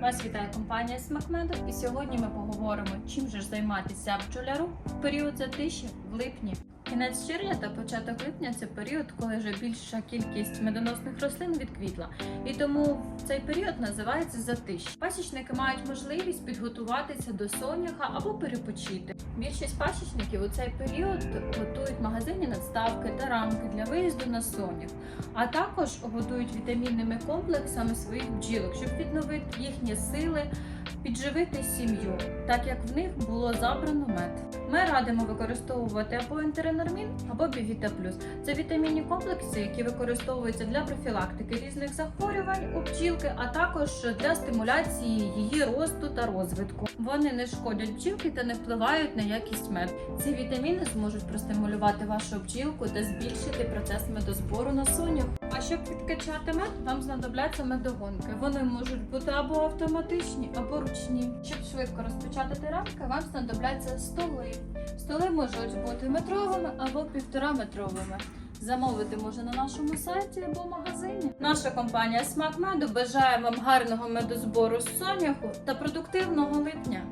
Вас вітає компанія Смакмедо, і сьогодні ми поговоримо, чим же ж займатися бджоляру в період затиші в липні. Кінець червня та початок липня це період, коли вже більша кількість медоносних рослин відквітла, і тому цей період називається затищ. Пасічники мають можливість підготуватися до соняха або перепочити. Більшість пасічників у цей період готують магазинні надставки та рамки для виїзду на сонях, а також годують вітамінними комплексами своїх бджілок, щоб відновити їхні сили, підживити сім'ю, так як в них було забрано мед. Ми радимо використовувати або ентеренормін, або Бівіта Плюс. Це вітамінні комплекси, які використовуються для профілактики різних захворювань у бджілки, а також для стимуляції її росту та розвитку. Вони не шкодять бджілки та не впливають на якість меду. Ці вітаміни зможуть простимулювати вашу бджілку та збільшити процес медозбору на сонях. А щоб відкачати мед, вам знадобляться медогонки. Вони можуть бути або автоматичні, або ручні. Щоб швидко розпечатати рамки, вам знадобляться столи. Столи можуть бути метровими або півтораметровими. Замовити можна на нашому сайті або магазині. Наша компанія Смак Меду бажає вам гарного медозбору з соняху та продуктивного липня.